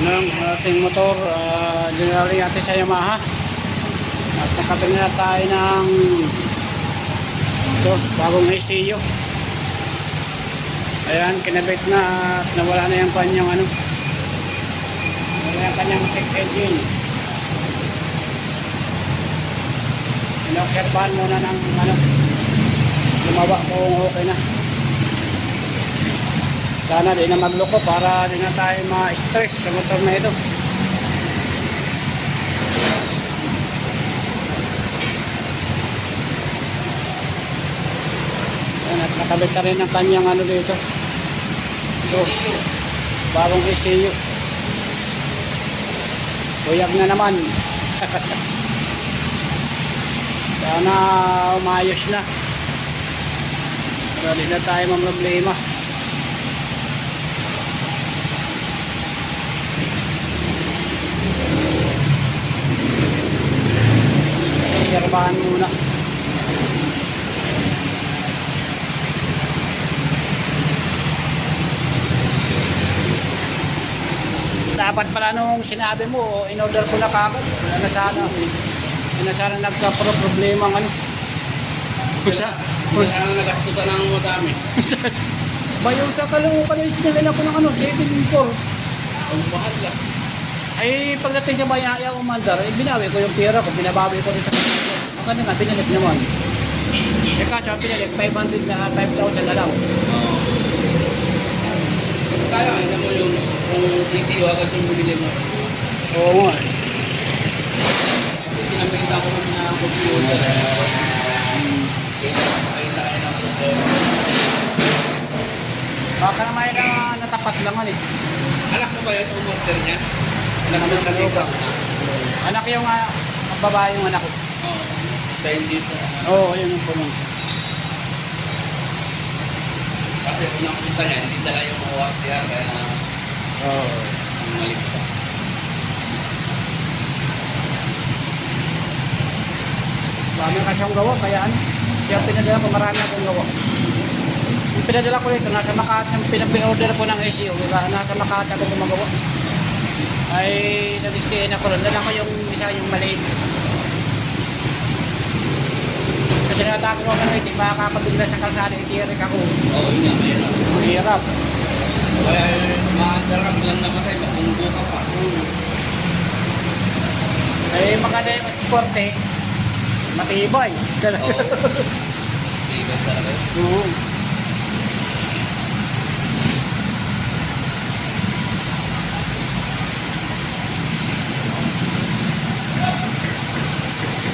na lang ang ating motor. Uh, dinali natin sa Yamaha. At nakabili na tayo ng ito, bagong ECU. Ayan, kinabit na at nawala na yung kanyang ano. Nawala yung kanyang check engine. Inobserbahan muna ng ano. Lumawa kung okay na. Sana di na magloko para di na tayo ma-stress sa motor na ito. Ayan, at nakabit na rin ang kanyang ano dito. Ito, bagong ECU. Buyag na naman. Sana umayos na. Di na tayo mamroblema. Obserbahan muna. Dapat pala nung sinabi mo, in-order ko na kagad. Wala na sana. Wala na sana nagka-problema ang ano. Kusa. Kung saan nagastusan ng madami. Bayaw sa kalungan na sinilin ako ng ano, 7-4. Ang mahal lang. Ay, pagdating sa bayan, ayaw umandar, eh, binawi ko yung pera ko, binabawi ko rin sa Ang kanina, binalik naman. Eh, kaso, ang binalik, 500 na, 5,000 na lang. Oo. Kaya nga mo yung ECU agad yung binili mo. Oo nga. Kasi kinamita ko naman na computer. Kaya makita kayo ng problema. Baka naman na natapat lang ano eh. Anak mo ba yun yung order niya? Anak mo na na? Anak yung, ang babae yung anak ko. Oo. Dahil dito. Oo, oh, yun yung pumunta. Kasi kung nakita niya, hindi dala yung mga siya. Kaya Oo. ang mali pa. Dami kasi ang gawa, kaya ano. Kaya pinadala ko, marami akong gawa. Yung pinadala ko rito, nasa Makati, yung pinag-order ko ng SEO, nasa Makati ako gumagawa. Ay, nag-stay na ko ron. Dala ko yung isa, yung maliit. Kasi natako ko na hindi makakapagdula sa kalsada, itirik ako. Oo, yun nga, mayroon. Ang hirap. Kaya bilang namatay, mabunggo ka pa. Eh, maganda yung sport eh. Matibay. Oo. Iba talaga. Oo.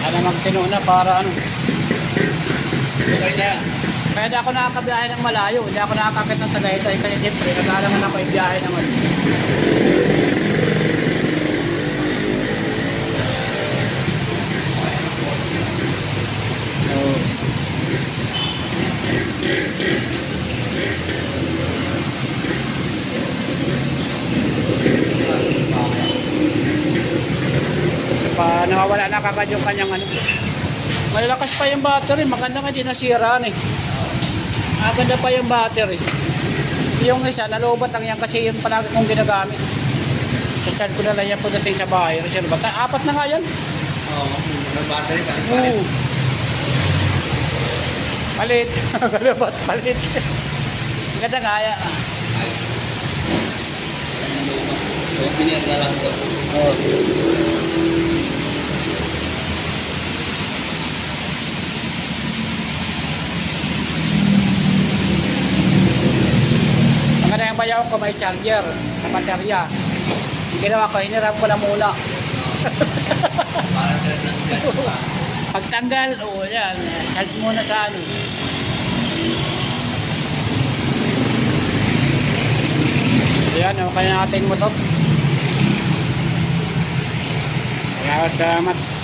Ano magtino na para ano. Okay na. Kaya di ako nakakabiyahe ng malayo. Hindi ako nakakakit ng Tagaytay. Kasi siyempre, nag-aalangan ako yung biyahe. Oo. Kasi pa nawawala na kagad yung kanyang ano. Malalakas pa yung battery, maganda nga di nasira eh. Maganda pa yung battery. Yung isa, nalobat lang yan kasi yun palagi kong ginagamit. Sa ko na lang yan pagdating sa bahay. Kasi ba, apat na nga yan. Oo. Nag-battery ka. Oo. Palit. Galabat, palit. Ganda nga yan. Opener na lang to. Oh. Bayaw ko may charger sa baterya. Ginawa ko, hiniram ko na muna. Lang dyan. Pagtanggal, oo yan. Charge muna sa ano. Ayan, okay na natin mo to. Kaya salamat.